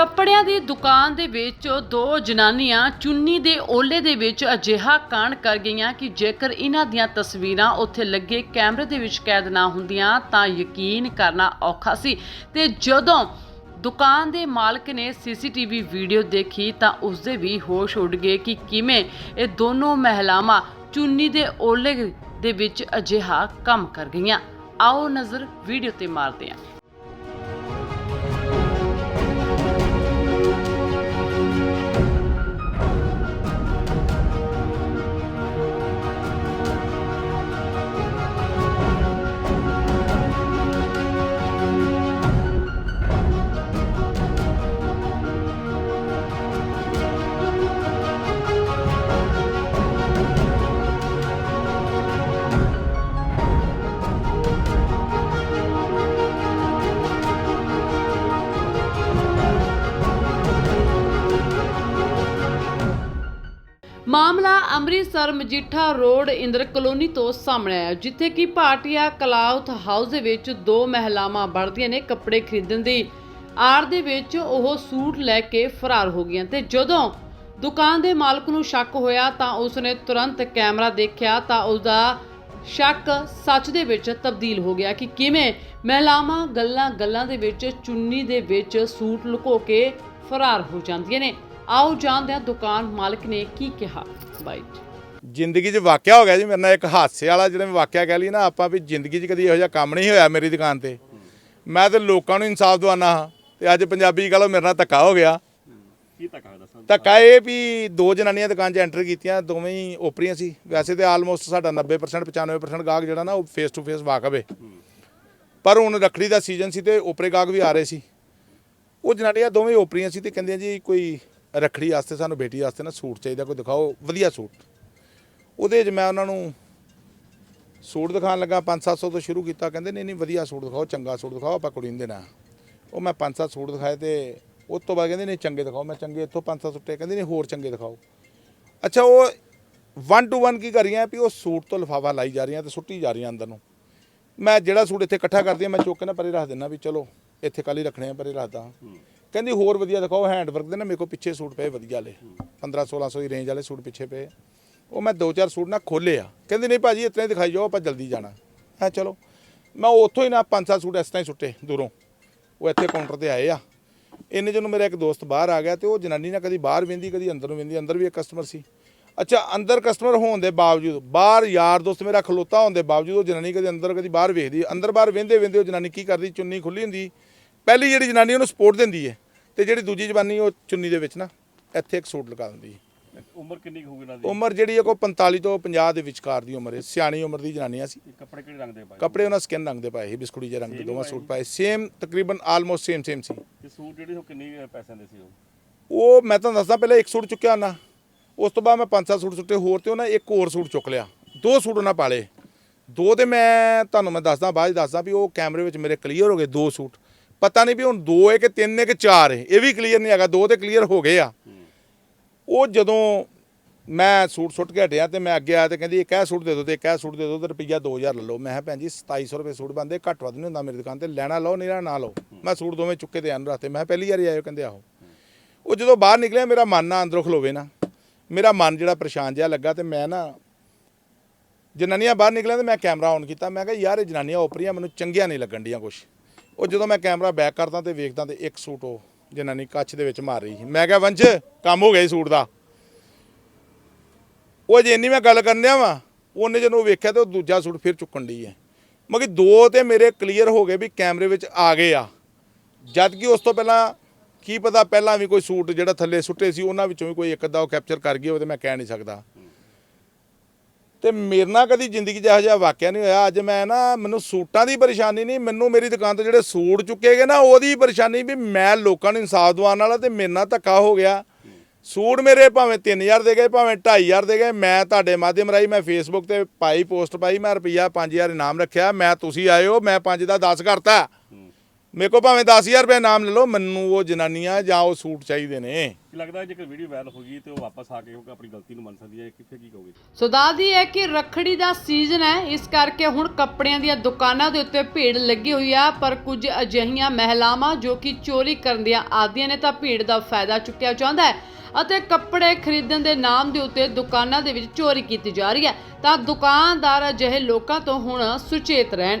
ਕੱਪੜਿਆਂ ਦੀ ਦੁਕਾਨ ਦੇ ਵਿੱਚ ਦੋ ਜਨਾਨੀਆਂ ਚੁੰਨੀ ਦੇ ਓਲੇ ਦੇ ਵਿੱਚ ਅਜਿਹਾ ਕਾਂਡ ਕਰ ਗਈਆਂ ਕਿ ਜੇਕਰ ਇਹਨਾਂ ਦੀਆਂ ਤਸਵੀਰਾਂ ਉੱਥੇ ਲੱਗੇ ਕੈਮਰੇ ਦੇ ਵਿੱਚ ਕੈਦ ਨਾ ਹੁੰਦੀਆਂ ਤਾਂ ਯਕੀਨ ਕਰਨਾ ਔਖਾ ਸੀ। ਤੇ ਜਦੋਂ ਦੁਕਾਨ ਦੇ ਮਾਲਕ ਨੇ ਸੀਸੀਟੀਵੀ ਵੀਡੀਓ ਦੇਖੀ ਤਾਂ ਉਸਦੇ ਵੀ ਹੋਸ਼ ਉੱਡ ਗਏ ਕਿ ਕਿਵੇਂ ਇਹ ਦੋਨੋਂ ਮਹਿਲਾਵਾਂ ਚੁੰਨੀ ਦੇ ਓਲੇ ਦੇ ਵਿੱਚ ਅਜਿਹਾ ਕੰਮ ਕਰ ਗਈਆਂ। ਆਓ ਨਜ਼ਰ ਵੀਡੀਓ ਤੇ ਮਾਰਦੇ ਹਾਂ। ਮਾਮਲਾ ਅੰਮ੍ਰਿਤਸਰ ਮਜੀਠਾ ਰੋਡ ਇੰਦਰ ਕਲੋਨੀ ਤੋਂ ਸਾਹਮਣੇ ਆਇਆ, ਜਿੱਥੇ ਕਿ ਭਾਟੀਆ ਕਲਾਉਥ ਹਾਊਸ ਦੇ ਵਿੱਚ ਦੋ ਮਹਿਲਾਵਾਂ ਵੜਦੀਆਂ ਨੇ ਕੱਪੜੇ ਖਰੀਦਣ ਦੀ। ਆੜ ਦੇ ਵਿੱਚ ਉਹ ਸੂਟ ਲੈ ਕੇ ਫਰਾਰ ਹੋ ਗਈਆਂ ਤੇ ਜਦੋਂ ਦੁਕਾਨ ਦੇ ਮਾਲਕ ਨੂੰ ਸ਼ੱਕ ਹੋਇਆ ਤਾਂ ਉਸਨੇ ਤੁਰੰਤ ਕੈਮਰਾ ਦੇਖਿਆ ਤਾਂ ਉਸਦਾ ਸ਼ੱਕ ਸੱਚ ਦੇ ਵਿੱਚ ਤਬਦੀਲ ਹੋ ਗਿਆ ਕਿ ਕਿਵੇਂ ਮਹਿਲਾਵਾਂ ਗੱਲਾਂ ਗੱਲਾਂ ਦੇ ਵਿੱਚ ਚੁੰਨੀ ਦੇ ਵਿੱਚ ਸੂਟ ਲੁਕੋ ਕੇ ਫਰਾਰ ਹੋ ਜਾਂਦੀਆਂ ਨੇ। ਆਓ ਜਾਣਦੇ ਹਾਂ ਦੁਕਾਨ ਮਾਲਕ ਨੇ ਕੀ ਕਿਹਾ। ਬਾਈਟ। ਜ਼ਿੰਦਗੀ 'ਚ ਵਾਕਿਆ ਹੋ ਗਿਆ ਜੀ ਮੇਰੇ ਨਾਲ ਇੱਕ ਹਾਸੇ ਵਾਲਾ ਜਿਹੜਾ ਮੈਂ ਵਾਕਿਆ ਕਹਿ ਲਈ ਨਾ ਆਪਾਂ ਵੀ ਜ਼ਿੰਦਗੀ 'ਚ ਕਦੀ ਇਹੋ ਜਿਹਾ ਕੰਮ ਨਹੀਂ ਹੋਇਆ ਮੇਰੀ ਦੁਕਾਨ ਤੇ। ਮੈਂ ਤੇ ਲੋਕਾਂ ਨੂੰ ਇਨਸਾਫ ਦਵਾਨਾ ਹਾਂ ਤੇ ਅੱਜ ਪੰਜਾਬੀ ਕਹ ਲਓ ਮੇਰੇ ਨਾਲ ਧੱਕਾ ਹੋ ਗਿਆ। ਕੀ ਧੱਕਾ ਦੱਸਾਂ? ਧੱਕਾ ਇਹ ਵੀ ਦੋ ਜਨਾਨੀਆਂ ਦੁਕਾਨ 'ਚ ਐਂਟਰ ਕੀਤੀਆਂ ਦੋਵੇਂ ਹੀ ਓਪਰੀਆਂ ਸੀ। ਵੈਸੇ ਤੇ ਆਲਮੋਸਟ ਸਾਡਾ 90% 95% ਗਾਹਕ ਜਿਹੜਾ ਨਾ ਉਹ ਫੇਸ ਟੂ ਫੇਸ ਵਾਕਫ ਹੈ। ਪਰ ਹੁਣ ਰੱਖੜੀ ਦਾ ਸੀਜ਼ਨ ਸੀ ਤੇ ਓਪਰੇ ਗਾਹਕ ਵੀ ਆ ਰਹੇ ਸੀ। ਉਹ ਜਨਾਨੀਆਂ ਦੋਵੇਂ ਓਪਰੀਆਂ ਸੀ ਤੇ ਕਹਿੰਦੀਆਂ ਜੀ ਕੋਈ ਰੱਖੜੀ ਵਾਸਤੇ, ਸਾਨੂੰ ਬੇਟੀ ਵਾਸਤੇ ਨਾ ਸੂਟ ਚਾਹੀਦਾ, ਕੋਈ ਦਿਖਾਓ, ਵਧੀਆ ਸੂਟ। ਉਹਦੇ 'ਚ ਮੈਂ ਉਹਨਾਂ ਨੂੰ ਸੂਟ ਦਿਖਾਉਣ ਲੱਗਾ 5-700 ਤੋਂ ਸ਼ੁਰੂ ਕੀਤਾ, ਕਹਿੰਦੇ ਨਹੀਂ ਨਹੀਂ, ਵਧੀਆ ਸੂਟ ਦਿਖਾਓ, ਚੰਗਾ ਸੂਟ ਦਿਖਾਓ, ਆਪਾਂ ਕੁੜੀ ਨੂੰ ਦੇਣਾ। ਉਹ ਮੈਂ 5-7 ਸੂਟ ਦਿਖਾਏ ਤੇ ਉਸ ਤੋਂ ਬਾਅਦ ਕਹਿੰਦੇ ਨਹੀਂ, ਚੰਗੇ ਦਿਖਾਓ। ਮੈਂ ਚੰਗੇ ਇੱਥੋਂ 5-7 ਸੁੱਟੇ ਕਹਿੰਦੇ ਨਹੀਂ, ਹੋਰ ਚੰਗੇ ਦਿਖਾਓ। ਅੱਛਾ, ਉਹ 1 ਟੂ 1 ਕੀ ਕਰ ਰਹੀਆਂ, ਵੀ ਉਹ ਸੂਟ ਤੋਂ ਲਿਫਾਫਾ ਲਾਈ ਜਾ ਰਹੀਆਂ ਤੇ ਸੁੱਟੀ ਜਾ ਰਹੀਆਂ ਅੰਦਰ ਨੂੰ। ਮੈਂ ਜਿਹੜਾ ਸੂਟ ਇੱਥੇ ਇਕੱਠਾ ਕਰਦੀ ਹਾਂ, ਮੈਂ ਚੁੱਕ ਕੇ ਨਾ ਪਰੇ ਰੱਖ ਦਿੰਦਾ ਵੀ ਚਲੋ, ਇੱਥੇ ਕੱਲ ਹੀ ਰੱਖਣੇ ਆ, ਪਰੇ ਰੱਖਦਾ। ਕਹਿੰਦੀ ਹੋਰ ਵਧੀਆ ਦਿਖਾਓ ਹੈਂਡ ਵਰਕ ਦੇ ਨਾ ਮੇਰੇ ਕੋਲ ਪਿੱਛੇ ਸੂਟ ਪਏ ਵਧੀਆ ਵਾਲੇ। 15 1600 ਦੀ ਰੇਂਜ ਵਾਲੇ ਸੂਟ ਪਿੱਛੇ ਪਏ। ਉਹ ਮੈਂ ਦੋ ਚਾਰ ਸੂਟ ਨਾ ਖੋਲੇ ਆ। ਕਹਿੰਦੀ ਨਹੀਂ ਭਾਜੀ ਇਤਨੇ ਦਿਖਾਈ ਜਾਓ ਆਪਾਂ ਜਲਦੀ ਜਾਣਾ। ਹੈ ਚਲੋ। ਮੈਂ ਉੱਥੋਂ ਹੀ ਨਾ ਪੰਜ ਸੱਤ ਸੂਟ ਇਸ ਤਰ੍ਹਾਂ ਹੀ ਸੁੱਟੇ ਦੂਰੋਂ। ਉਹ ਇੱਥੇ ਕਾਊਂਟਰ ਤੇ ਆਏ ਆ। ਇੰਨੇ ਜਦੋਂ ਮੇਰਾ ਇੱਕ ਦੋਸਤ ਬਾਹਰ ਆ ਗਿਆ ਤੇ ਉਹ ਜਨਾਨੀ ਨਾ ਕਦੀ ਬਾਹਰ ਵੇਂਦੀ ਕਦੀ ਅੰਦਰ ਨੂੰ ਵੇਂਦੀ। ਅੰਦਰ ਵੀ ਇੱਕ ਕਸਟਮਰ ਸੀ। ਅੱਛਾ ਅੰਦਰ ਕਸਟਮਰ ਹੋਣ ਦੇ ਬਾਵਜੂਦ ਬਾਹਰ ਯਾਰ ਦੋਸਤ ਮੇਰਾ ਖਲੋਤਾ ਹੋਣ ਦੇ ਬਾਵਜੂਦ ਉਹ ਜਨਾਨੀ ਕਦੀ ਅੰਦਰ ਕਦੀ ਬਾਹਰ ਵੇਖਦੀ। ਅੰਦਰ ਬਾਹਰ ਵੇਂਦੇ ਵੇਂਦੇ ਉਹ ਜਨਾਨੀ ਕੀ ਕਰਦੀ? ਚੁੰਨੀ ਖੁੱਲੀ ਹੁੰਦੀ। ਪਹਿਲੀ ਜਿਹੜੀ ਜਨਾਨੀ ਉਹਨੂੰ ਸਪੋਰਟ ਦਿੰਦੀ ਹੈ ਤੇ ਜਿਹੜੀ ਦੂਜੀ ਜਵਾਨੀ ਉਹ ਚੁੰਨੀ ਦੇ ਵਿੱਚ ਨਾ ਇੱਥੇ ਇੱਕ ਸੂਟ ਲਗਾ ਦਿੰਦੀ ਹੈ ਉਮਰ ਕਿੰਨੀ ਕੁ ਹੋਊਗੀ ਇਹਨਾਂ ਦੀ? ਉਮਰ ਜਿਹੜੀ ਹੈ ਕੋਈ 45 ਤੋਂ 50 ਦੇ ਵਿਚਕਾਰ ਦੀ ਉਮਰ ਹੈ ਸਿਆਣੀ ਉਮਰ ਦੀ ਜਨਾਨੀਆਂ ਸੀ। ਕੱਪੜੇ ਕਿਹੜੇ ਰੰਗ ਦੇ ਪਾਏ? ਕੱਪੜੇ ਉਹਨਾਂ ਸਕਿਨ ਰੰਗ ਦੇ ਪਾਏ ਸੀ ਬਿਸਕੁਟੀ ਜਿਹੇ ਰੰਗ ਦੇ ਦੋਵਾਂ ਸੂਟ ਪਾਏ। ਸੇਮ ਤਕਰੀਬਨ ਆਲਮੋਸਟ ਸੇਮ ਸੇਮ ਸੀ। ਤੇ ਸੂਟ ਜਿਹੜੇ ਉਹ ਕਿੰਨੇ ਪੈਸਿਆਂ ਦੇ ਸੀ ਉਹ? ਉਹ ਮੈਂ ਤੁਹਾਨੂੰ ਦੱਸਦਾ ਪਹਿਲਾਂ ਇੱਕ ਸੂਟ ਚੁੱਕਿਆ ਨਾ ਉਸ ਤੋਂ ਬਾਅਦ ਮੈਂ ਪੰਜ ਸੱਤ ਸੂਟ ਸੁੱਟੇ ਹੋਰ ਤੇ ਉਹਨਾਂ ਇੱਕ ਹੋਰ ਸੂਟ ਚੁੱਕ ਲਿਆ। ਦੋ ਸੂਟ ਉਹਨਾਂ ਪਾਲੇ। ਦੋ ਤੇ ਮੈਂ ਤੁਹਾਨੂੰ ਮੈਂ ਦੱਸਦਾ ਬਾਅਦ ਦੱਸਦਾ ਵੀ ਉਹ ਕੈਮਰੇ ਵਿੱਚ ਮੇਰੇ ਕਲੀਅਰ ਹੋ ਗਏ ਦੋ ਸੂਟ। ਪਤਾ ਨਹੀਂ ਵੀ ਹੁਣ ਦੋ ਹੈ ਕਿ ਤਿੰਨ ਹੈ ਕਿ ਚਾਰ ਹੈ, ਇਹ ਵੀ ਕਲੀਅਰ ਨਹੀਂ ਹੈਗਾ, ਦੋ ਤੇ ਕਲੀਅਰ ਹੋ ਗਏ ਆ। ਉਹ ਜਦੋਂ ਮੈਂ ਸੂਟ ਸੁੱਟ ਕੇ ਹਟਿਆ ਤੇ ਮੈਂ ਅੱਗੇ ਆਇਆ ਤੇ ਕਹਿੰਦੀ ਇੱਕ ਇਹ ਸੂਟ ਦੇ ਦਿਓ ਤੇ ਇੱਕ ਇਹ ਸੂਟ ਦੇ ਦਿਓ ਤੇ ਰੁਪਈਆ 2000 ਲੈ ਲਓ। ਮੈਂ ਕਿਹਾ, ਭੈਣ ਜੀ 2700 ਰੁਪਏ ਸੂਟ ਬੰਦੇ ਘੱਟ ਵੱਧ ਨਹੀਂ ਹੁੰਦਾ ਮੇਰੀ ਦੁਕਾਨ ਤੇ, ਲੈਣਾ ਲਓ, ਨਹੀਂ ਲੈਣਾ ਨਾ ਲਓ। ਮੈਂ ਸੂਟ ਦੋਵੇਂ ਚੁੱਕੇ ਤੇ ਆਂ ਰੱਖਤੇ। ਮੈਂ ਕਿਹਾ, ਪਹਿਲੀ ਵਾਰੀ ਆਇਓ, ਕਹਿੰਦੇ ਆਹੋ। ਉਹ ਜਦੋਂ ਬਾਹਰ ਨਿਕਲਿਆ, ਮੇਰਾ ਮਨ ਨਾ ਅੰਦਰੋਂ ਖਲੋਵੇ ਨਾ। ਮੇਰਾ ਮਨ ਜਿਹੜਾ ਪਰੇਸ਼ਾਨ ਜਿਹਾ ਲੱਗਾ ਤੇ ਮੈਂ ਨਾ ਜਨਾਨੀਆਂ ਬਾਹਰ ਨਿਕਲਿਆ ਤੇ ਮੈਂ ਕੈਮਰਾ ਔਨ ਕੀਤਾ। ਮੈਂ ਕਿਹਾ, ਯਾਰ, ਇਹ ਜਨਾਨੀਆਂ ਓਪਰੀਆਂ, ਮੈਨੂੰ ਚੰਗੀਆਂ ਨਹੀਂ ਲੱਗਣ ਡੀਆਂ ਕੁਛ। ਉਹ ਜਦੋਂ ਮੈਂ ਕੈਮਰਾ ਬੈਕ ਕਰਦਾ ਤੇ ਵੇਖਦਾ ਤੇ ਇੱਕ ਸੂਟ ਉਹ ਜਨਾਨੀ ਕੱਚ ਦੇ ਵਿੱਚ ਮਾਰ ਰਹੀ ਸੀ। ਮੈਂ ਕਿਹਾ ਵੰਸ਼ ਕੰਮ ਹੋ ਗਿਆ ਇਸ ਸੂਟ ਦਾ। ਉਹ ਜੇ ਇੰਨੀ ਮੈਂ ਗੱਲ ਕਰਨ ਵਾ, ਉਹਨੇ ਜਦੋਂ ਵੇਖਿਆ ਤੇ ਉਹ ਦੂਜਾ ਸੂਟ ਫਿਰ ਚੁੱਕਣ ਦੀ ਹੈ। ਮਗਰ ਦੋ ਤੇ ਮੇਰੇ ਕਲੀਅਰ ਹੋ ਗਏ ਵੀ ਕੈਮਰੇ ਵਿੱਚ ਆ ਗਏ ਆ। ਜਦ ਕਿ ਉਸ ਤੋਂ ਪਹਿਲਾਂ ਕੀ ਪਤਾ ਪਹਿਲਾਂ ਵੀ ਕੋਈ ਸੂਟ ਜਿਹੜਾ ਥੱਲੇ ਸੁੱਟੇ ਸੀ, ਉਹਨਾਂ ਵਿੱਚੋਂ ਵੀ ਕੋਈ ਇੱਕ ਅੱਧਾ ਉਹ ਕੈਪਚਰ ਕਰ ਗਿਆ ਉਹ ਤੇ ਮੈਂ ਕਹਿ ਨਹੀਂ ਸਕਦਾ। ਤੇ ਮੇਰੇ ਨਾਲ ਕਦੀ ਜ਼ਿੰਦਗੀ 'ਚ ਇਹੋ ਜਿਹਾ ਵਾਕਿਆ ਨਹੀਂ ਹੋਇਆ। ਅੱਜ ਮੈਂ ਨਾ, ਮੈਨੂੰ ਸੂਟਾਂ ਦੀ ਪਰੇਸ਼ਾਨੀ ਨਹੀਂ, ਮੈਨੂੰ ਮੇਰੀ ਦੁਕਾਨ ਤੋਂ ਜਿਹੜੇ ਸੂਟ ਚੁੱਕੇ ਗਏ ਨਾ, ਉਹਦੀ ਪਰੇਸ਼ਾਨੀ ਵੀ ਮੈਂ ਲੋਕਾਂ ਨੂੰ ਇਨਸਾਫ ਦਿਵਾਉਣ ਵਾਲਾ ਤੇ ਮੇਰੇ ਨਾਲ ਧੱਕਾ ਹੋ ਗਿਆ। ਸੂਟ ਮੇਰੇ ਭਾਵੇਂ 3000 ਦੇ ਗਏ, ਭਾਵੇਂ 2500 ਦੇ ਗਏ, ਮੈਂ ਤੁਹਾਡੇ ਮਾਧਿਅਮ ਰਾਹੀਂ ਮੈਂ ਫੇਸਬੁੱਕ ਤੇ ਪਾਈ, ਪੋਸਟ ਪਾਈ, ਮੈਂ ਰੁਪਈਆ 5000 ਇਨਾਮ ਰੱਖਿਆ, ਮੈਂ ਤੁਸੀਂ ਆਇਓ ਮੈਂ 5 ਦਾ 10 ਕਰਤਾ। ਮੇਰੇ ਕੋ ਭਾਵੇਂ 10000 ਰੁਪਏ ਨਾਮ ਲੈ ਲਓ ਮੈਨੂੰ ਉਹ ਜਨਾਨੀਆਂ ਜਾਂ ਉਹ ਸੂਟ ਚਾਹੀਦੇ ਨੇ। ਕੀ ਲੱਗਦਾ ਜੇਕਰ ਵੀਡੀਓ ਵਾਇਰਲ ਹੋ ਗਈ ਤੇ ਉਹ ਵਾਪਸ ਆ ਕੇ ਉਹ ਆਪਣੀ ਗਲਤੀ ਨੂੰ ਮੰਨ ਸਕਦੀ ਹੈ ਕਿੱਥੇ ਕੀ ਕਹੋਗੇ? ਸੋ ਦੱਸਦੀ ਹੈ ਕਿ ਰੱਖੜੀ ਦਾ ਸੀਜ਼ਨ ਹੈ ਇਸ ਕਰਕੇ ਹੁਣ ਕੱਪੜਿਆਂ ਦੀਆਂ ਦੁਕਾਨਾਂ ਦੇ ਉੱਤੇ ਭੀੜ ਲੱਗੀ ਹੋਈ ਆ ਪਰ ਕੁਝ ਅਜਿਹੀਆਂ ਮਹਿਲਾਵਾਂ ਜੋ ਕਿ ਚੋਰੀ ਕਰਨ ਦੀਆਂ ਆਦੀਆਂ ਨੇ ਤਾਂ ਭੀੜ ਦਾ ਫਾਇਦਾ ਚੁੱਕਿਆ ਚਾਹੁੰਦਾ ਹੈ ਅਤੇ ਕੱਪੜੇ ਖਰੀਦਣ ਦੇ ਨਾਮ ਦੇ ਉੱਤੇ ਦੁਕਾਨਾਂ ਦੇ ਵਿੱਚ ਚੋਰੀ ਕੀਤੀ ਜਾ ਰਹੀ ਹੈ। ਤਾਂ ਦੁਕਾਨਦਾਰ ਅਜਿਹੇ ਲੋਕਾਂ ਤੋਂ ਹੁਣ ਸੁਚੇਤ ਰਹਿਣ।